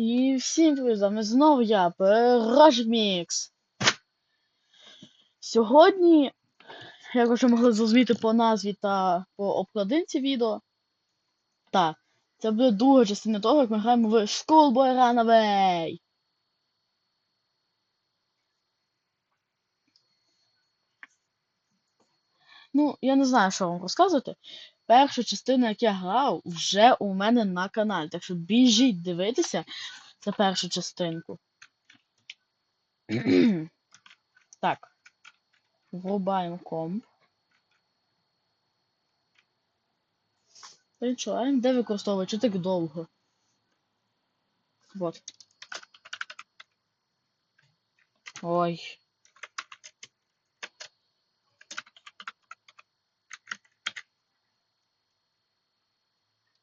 І всім привіт, знову я, Рожмікс. Сьогодні, як вже могли зрозуміти по назві та по обкладинці відео, так, це буде друга частина того, як ми граємо в Schoolboy Runaway. Ну, я не знаю, що вам розказувати. Першу частину, як я грав, вже у мене на каналі. Так що біжіть дивитися. Це першу частинку. так. Врубаємо комп. Причуваємо, де використовувати? Чи так довго? Вот. Ой.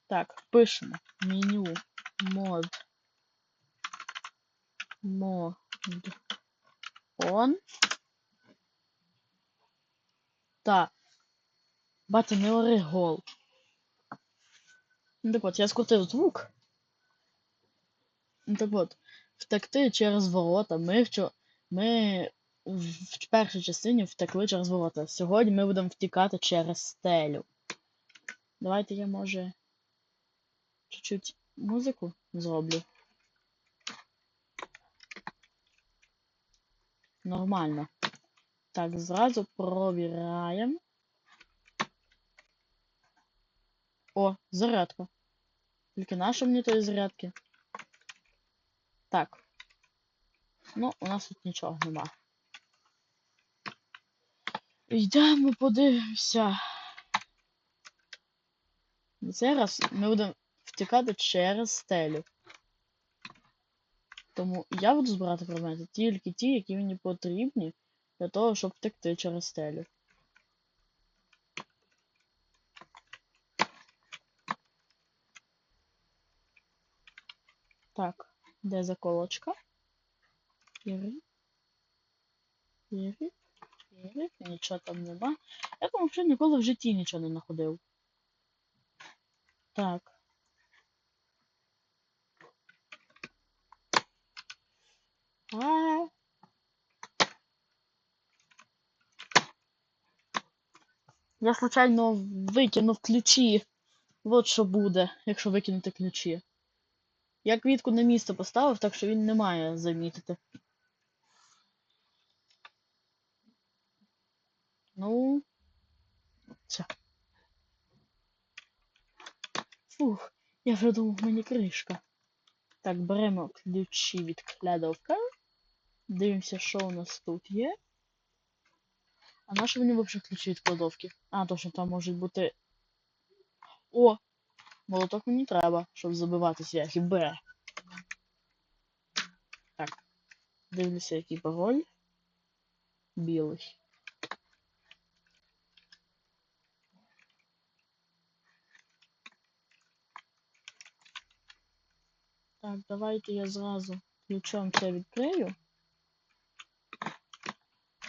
Так, пишемо. Меню. Мод. Мод. Он. Так. Батя, не ори гол. Ну так от, я скрутив звук. Ну так от, втекти через ворота. Ми вчо... Ми в першій частині втекли через ворота. Сьогодні ми будемо втікати через стелю. Давайте я може чуть-чуть музику зроблю. Нормально. Так, зразу провіряємо. О, зарядка. Тільки наша мені тої зарядки. Так. Ну, у нас тут нічого нема. Йдемо подивимося. Зараз ми будемо втікати через стелю. Тому я буду збирати предмети тільки ті, які мені потрібні для того, щоб втекти через стелю. Так, де заколочка? Іри. Іри. Іри. Нічого там нема. Я там взагалі ніколи в житті нічого не знаходив. Так. А. Я случайно викинув ключі. От що буде, якщо викинути ключі. Я квітку на місце поставив, так що він не має замітити. Ну. Все. Фух, я вже думав, мені кришка. Так, беремо ключі від клядовка. Дивимося, що у нас тут є. А на що мені взагалі ключі від кладовки? А, точно, там можуть бути. О! Молоток мені треба, щоб забивати свяхи. Б. Так. Дивлюся, який пароль. Білий. Так, давайте я зразу ключом це відкрию.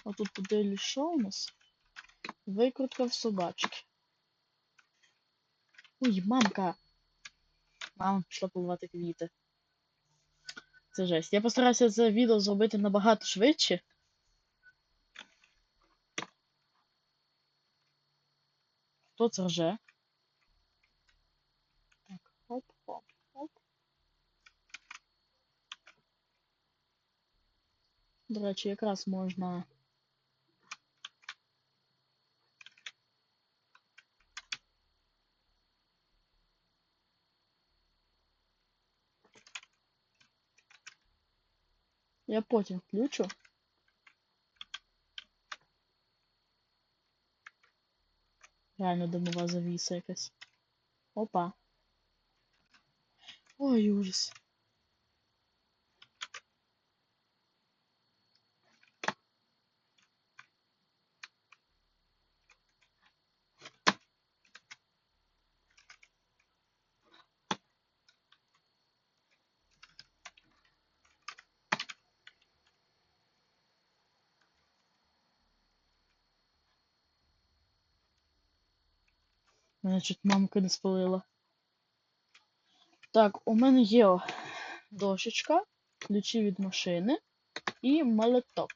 А тут подивлюсь, що у нас? Викрутка в собачки. Ой, мамка! Мама пішла поливати квіти. Це жесть. Я постараюся це відео зробити набагато швидше. Хто це рже? Так, оп, оп, оп. До речі, якраз можна. Я потім включу. Реально димова завіса якась. Опа. Ой, ужас. Мене чуть мамка не спалила. Так, у мене є о, дощечка, ключі від машини і молоток.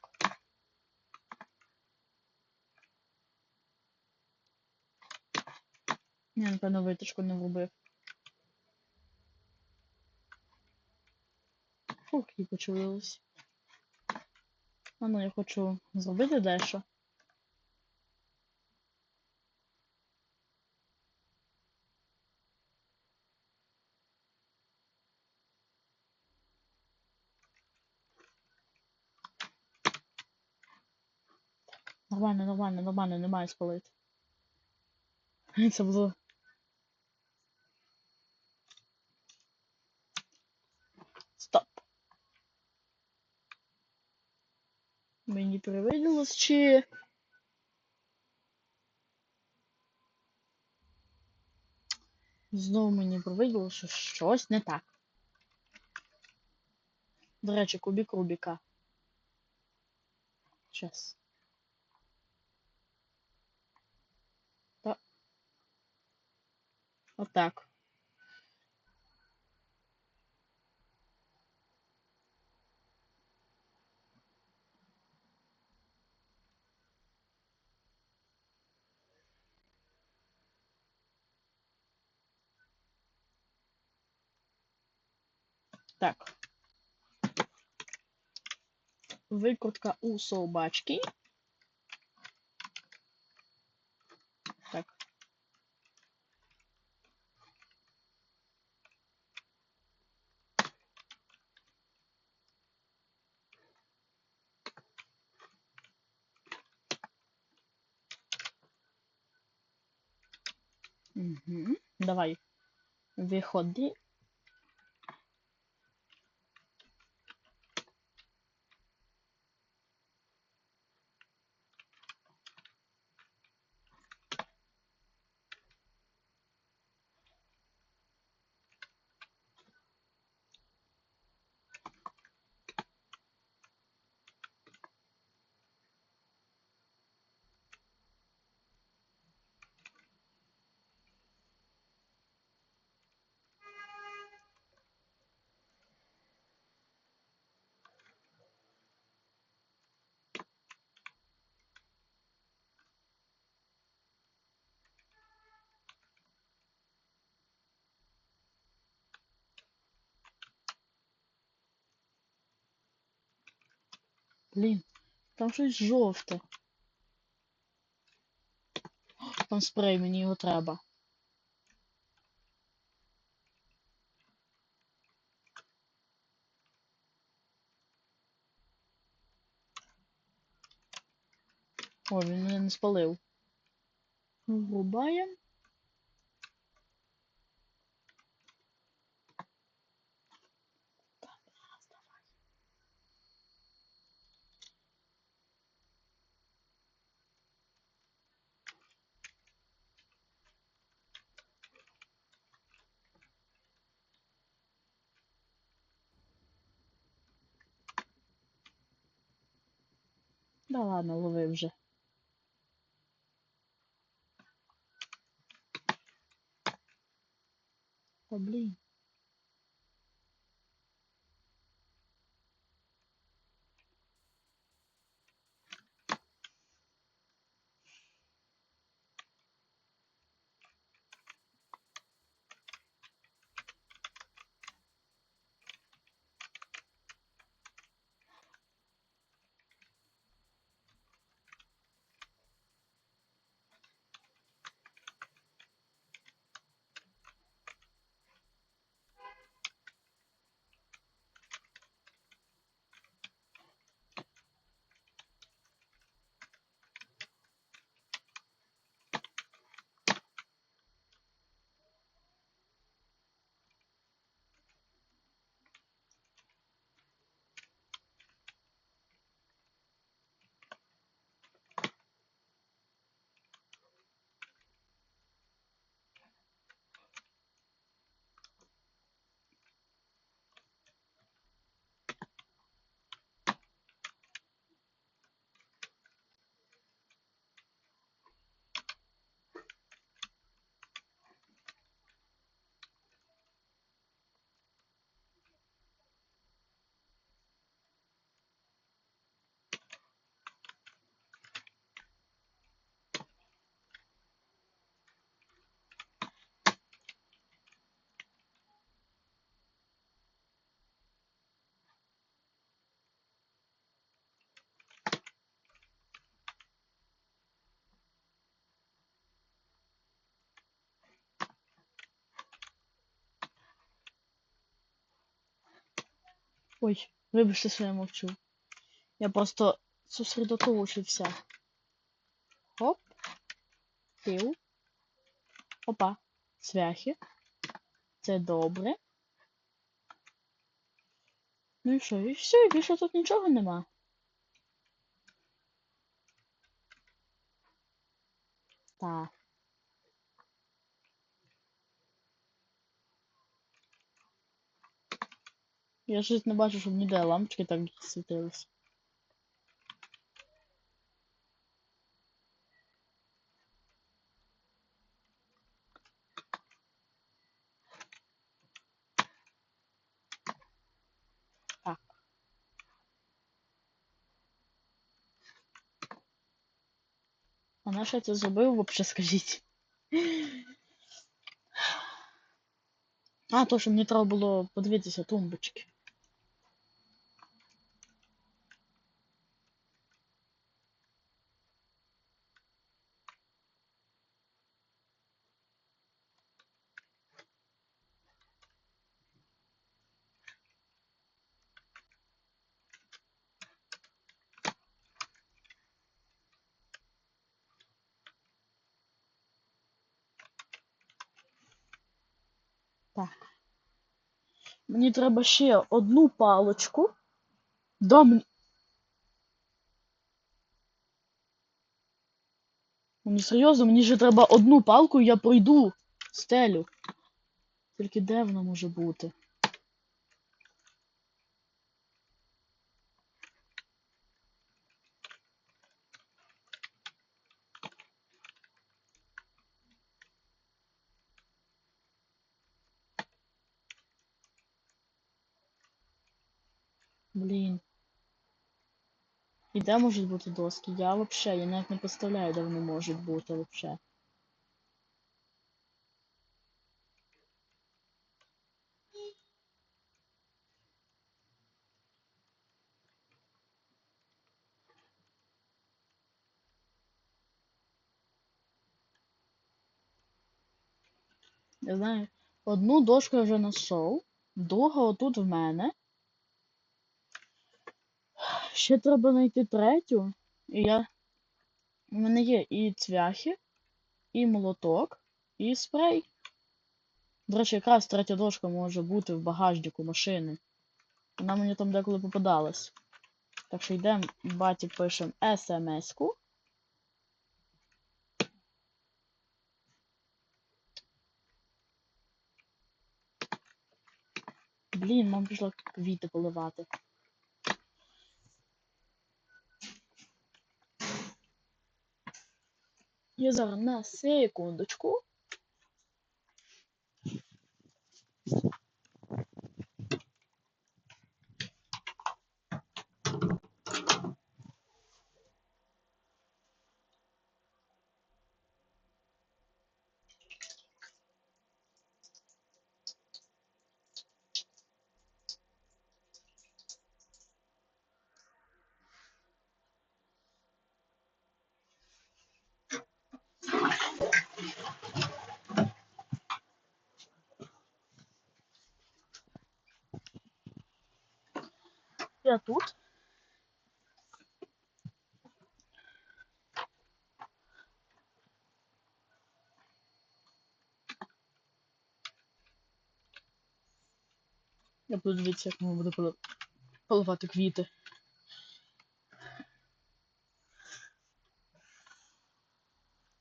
Я, напевно, витяжку не врубив. Фух, і почулилось. А ну, я хочу зробити дещо. Нормально, нормально, нормально, не маю спалити. Це було. Стоп. Мені привиділось, чи. Знову мені привиділося, що щось не так. До речі, кубік Рубіка. Щас. Та. Отак. Так. Викрутка у собачки. คนที่ Блін, там щось жовте. Там спрей, мені його треба. О, він мене не спалив. Врубаємо. Да ладно, лови вже. Та блін. Ой, вибачте, що я мовчу. Я просто зосередоточився. Хоп. Кил. Опа. Цвяхи. Це добре. Ну і що? І все, і більше тут нічого нема. Так. Я щось не бачу, щоб ніде лампочки так світились. А на що я це зробив, вообще скажіть? А, то, що мені треба було подивитися тумбочки. Так. Мені треба ще одну палочку. Да, мені... Мені серйозно, мені ще треба одну палку, і я пройду стелю. Тільки де вона може бути? Блін. І де можуть бути доски? Я вообще, я навіть не представляю, де вони можуть бути вообще. Я знаю, одну дошку я вже знайшов, друга отут в мене. Ще треба знайти третю. І я. У мене є і цвяхи, і молоток, і спрей. До речі, якраз третя дошка може бути в багажнику машини. Вона мені там деколи попадалась. Так що йдемо, баті пишемо смс-ку. Блін, мам пішла квіти поливати. Я зараз на секундочку. Я тут. Я буду дивитися, як мені буде поливати квіти.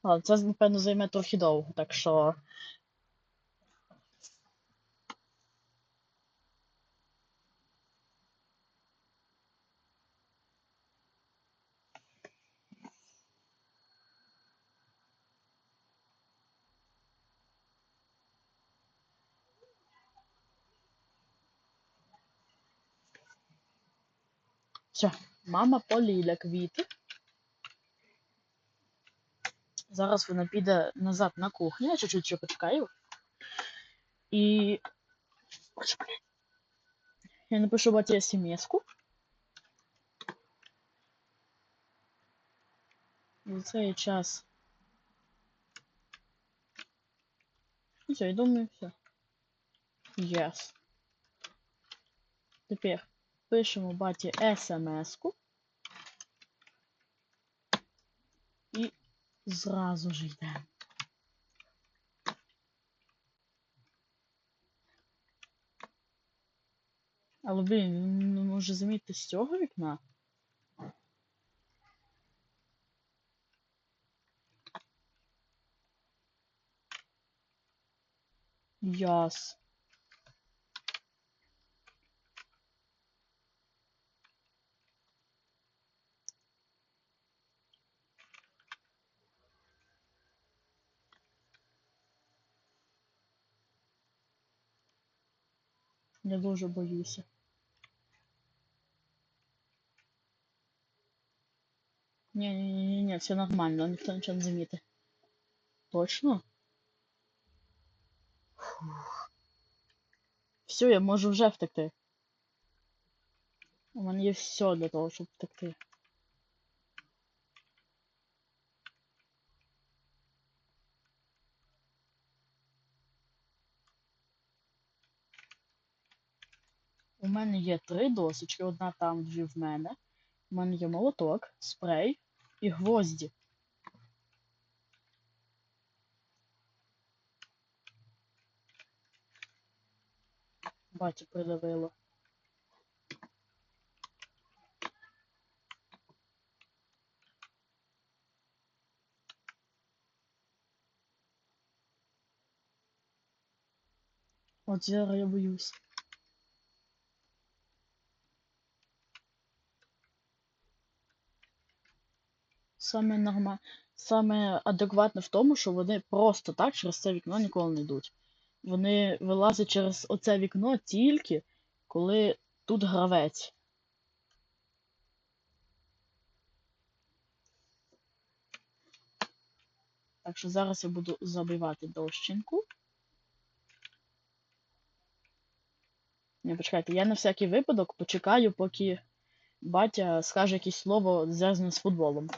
Ладно, це, напевно, займе трохи довго, так що. Все, мама поліля квіти. Зараз вона піде назад на кухню, я чуть-чуть ще почекаю. І. Я напишу баті смс-ку. За цей час. Все, я думаю, все. Yes. Тепер пишемо баті смс-ку. І зразу ж йдемо. Але блін, він може замітити з цього вікна. Яс. Я дуже боюся. Не-не-не-не, все нормально, ніхто нічого не замітить. Точно? Фух. Все, я можу вже втекти. У мене є все для того, щоб втекти. У мене є три досочки, одна там, дві в мене. У мене є молоток, спрей і гвозді. Батя придавило. От зараз я боюсь. Саме норма... Саме адекватне в тому, що вони просто так через це вікно ніколи не йдуть. Вони вилазять через оце вікно тільки коли тут гравець. Так що зараз я буду забивати дощинку. Не, почекайте, я на всякий випадок почекаю, поки батя скаже якесь слово зв'язане з футболом.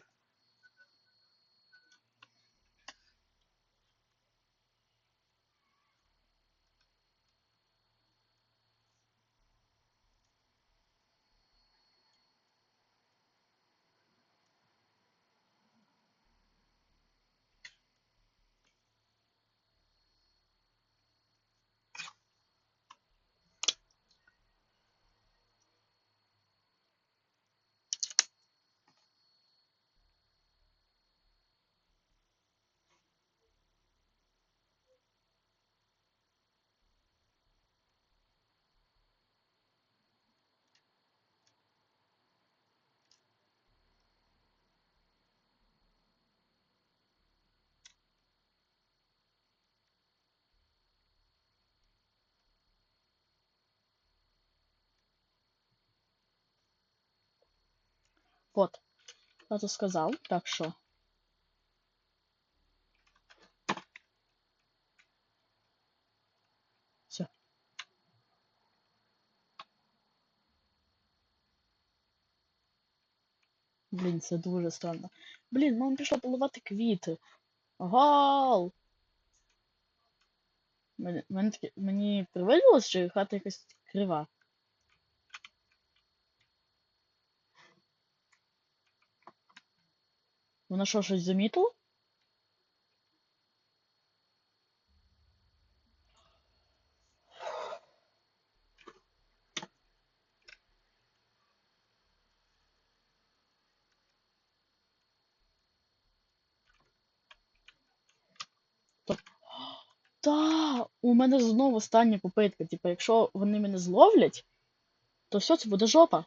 Вот. Тато сказав, так що. Все. Блін, це дуже странно. Блін, мама пішла поливати квіти. Гол! Мені, мені, мені привиділось, що хата якась крива. Вона що, щось замітила? Та, у мене знову остання попитка. Типу, якщо вони мене зловлять, то все, це буде жопа.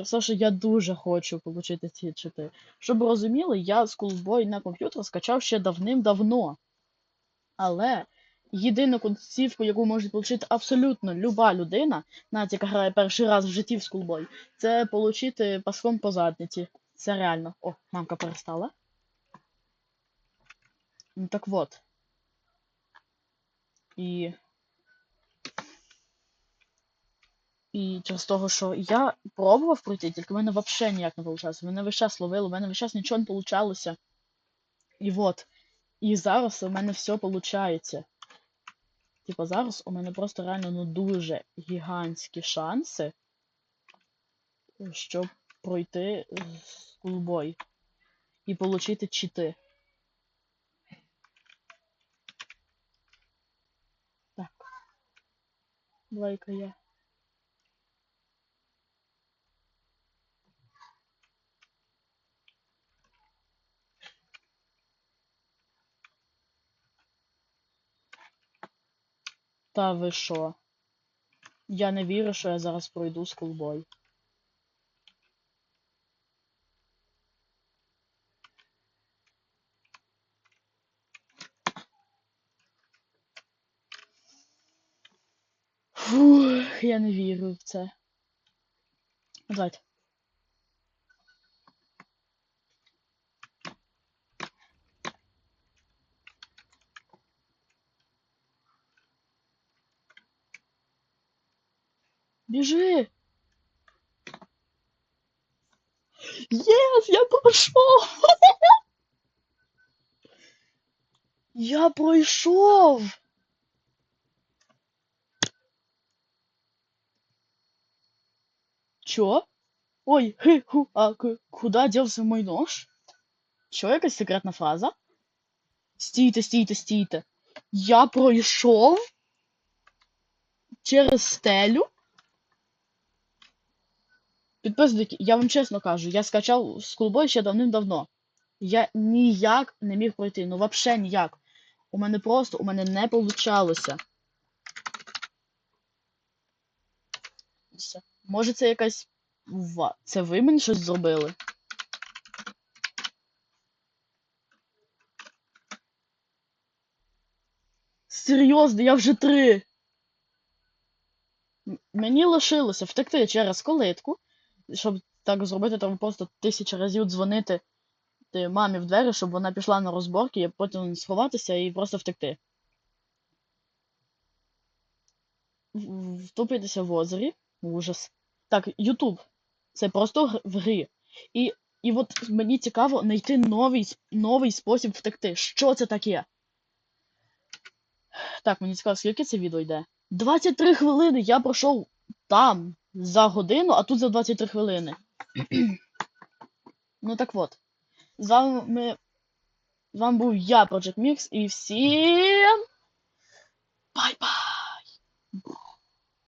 Через те, що я дуже хочу отримати ці чити. Щоб ви розуміли, я Schoolboy на комп'ютер скачав ще давним-давно. Але єдину концівку, яку може отримати абсолютно люба людина, навіть яка грає перший раз в житті в Schoolboy, це отримати паском по задниці. Це реально. О, мамка перестала. Ну так вот. І. І через того, що я пробував пройти, тільки в мене взагалі ніяк не вийшло. Мене весь час ловило, в мене весь час нічого не получалося. І от. І зараз у мене все виходить. Типа зараз у мене просто реально ну дуже гігантські шанси, щоб пройти скулбой і отримати чити. Так. Давай-ка я. Та ви що? Я не вірю, що я зараз пройду скулбой. Фух, я не вірю в це. Давайте. Біжи! Єс, я пройшов! Я пройшов! Чё? Ой, хы, ху, а к- куда делся мой нож? Чё, якась секретна фраза? Стійте, стійте, стійте. Я пройшов через стелю. Підписники, я вам чесно кажу, я скачав скулбой ще давним-давно. Я ніяк не міг пройти, ну вообще ніяк. У мене просто, у мене не получалося. Може це якась. Це ви мені щось зробили? Серйозно, я вже три. Мені лишилося втекти через колитку, щоб так зробити, треба просто тисячу разів дзвонити ти мамі в двері, щоб вона пішла на розборки, і потім сховатися і просто втекти. Втопитися в озері. Ужас. Так, Ютуб. Це просто в грі. І, і от мені цікаво знайти новий, новий спосіб втекти. Що це таке? Так, мені цікаво, скільки це відео йде? 23 хвилини! Я пройшов там за годину, а тут за 23 хвилини. ну так от. З вами. З вами був я, Project Mix, і всім. Бай-бай!